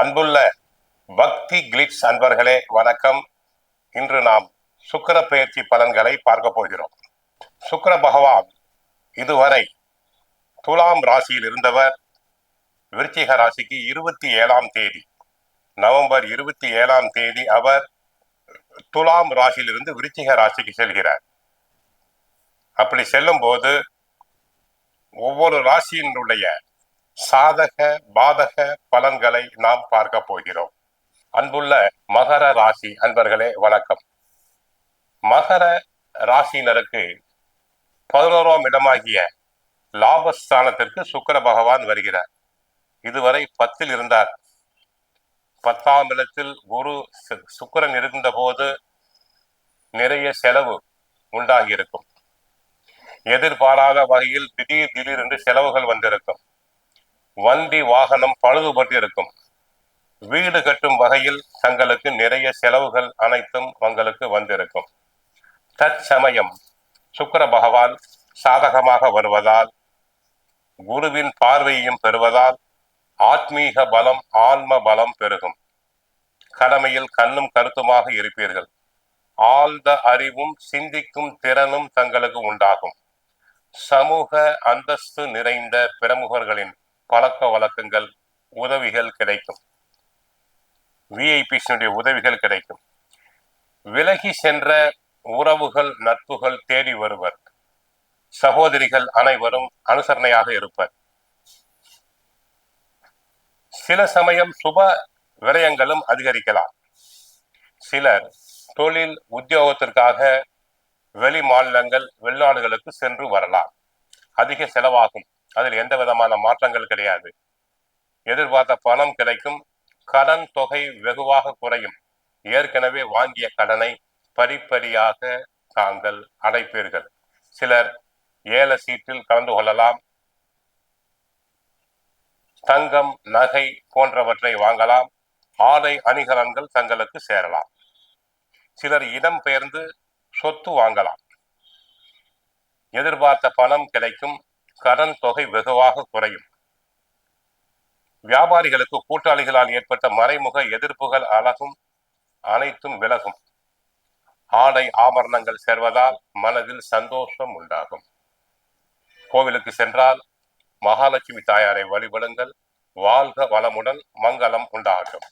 அன்புள்ள பக்தி கிளிட்ஸ் அன்பர்களே வணக்கம். இன்று நாம் சுக்கிர பெயர்ச்சி பலன்களை பார்க்க போகிறோம். சுக்கர பகவான் இதுவரை துலாம் ராசியில் இருந்தவர். விருச்சிக ராசிக்கு இருபத்தி ஏழாம் தேதி நவம்பர் இருபத்தி ஏழாம் தேதி அவர் துலாம் ராசியிலிருந்து விருச்சிக ராசிக்கு செல்கிறார். அப்படி செல்லும் போது ஒவ்வொரு ராசியினுடைய சாதக பாதக பலன்களை நாம் பார்க்க போகிறோம். அன்புள்ள மகர ராசி அன்பர்களே வணக்கம். மகர ராசியினருக்கு பதினோராம் இடமாகிய லாபஸ்தானத்திற்கு சுக்கிர பகவான் வருகிறார். இதுவரை பத்தில் இருந்தார். பத்தாம் இடத்தில் குரு சுக்கரன் சுக்கிரன் இருந்தபோது நிறைய செலவு உண்டாகி இருக்கும் எதிர்பாராத வகையில் திடீர் திடீர் என்று செலவுகள் வந்திருக்கும். வண்டி வாகனம் பழுதுபட்டு இருக்கும் வீடு கட்டும் வகையில் தங்களுக்கு நிறைய செலவுகள் அனைத்தும் உங்களுக்கு வந்திருக்கும். தற்சமயம் சுக்கர பகவான் சாதகமாக வருவதால் குருவின் பார்வையையும் பெறுவதால் ஆத்மீக பலம் ஆன்ம பலம் பெருகும். கடமையில் கண்ணும் கருத்துமாக இருப்பீர்கள். ஆழ்ந்த அறிவும் சிந்திக்கும் திறனும் தங்களுக்கு உண்டாகும். சமூக அந்தஸ்து நிறைந்த பிரமுகர்களின் பழக்க வழக்கங்கள் உதவிகள் கிடைக்கும். விஐபிஸினுடைய உதவிகள் கிடைக்கும். விலகி சென்ற உறவுகள் நட்புகள் தேடி வருவர். சகோதரிகள் அனைவரும் அனுசரணையாக இருப்பர். சில சமயம் சுப விரயங்களும் அதிகரிக்கலாம். சிலர் தொழில் உத்தியோகத்திற்காக வெளி மாநிலங்கள் வெளிநாடுகளுக்கு சென்று வரலாம். அதிக செலவாகும். அதில் எந்த விதமான மாற்றங்கள் கிடையாது. எதிர்பார்த்த பணம் கிடைக்கும். கடன் தொகை வெகுவாக குறையும். ஏற்கனவே வாங்கிய கடனை படிப்படியாக தாங்கள் அடைப்பீர்கள். சிலர் ஏல சீட்டில் கலந்து கொள்ளலாம். தங்கம் நகை போன்றவற்றை வாங்கலாம். ஆடை அணிகலன்கள் தங்களுக்கு சேரலாம். சிலர் இடம் பெயர்ந்து சொத்து வாங்கலாம். எதிர்பார்த்த பணம் கிடைக்கும். கடன் தொகை வெகுவாக குறையும். வியாபாரிகளுக்கு கூட்டாளிகளால் ஏற்பட்ட மறைமுக எதிர்ப்புகள் அழகும் அனைத்தும் விலகும். ஆடை ஆபரணங்கள் சேர்வதால் மனதில் சந்தோஷம் உண்டாகும். கோவிலுக்கு சென்றால் மகாலட்சுமி தாயாரை வழிபடுங்கள் வாழ்க வளமுடன் மங்களம் உண்டாகும்.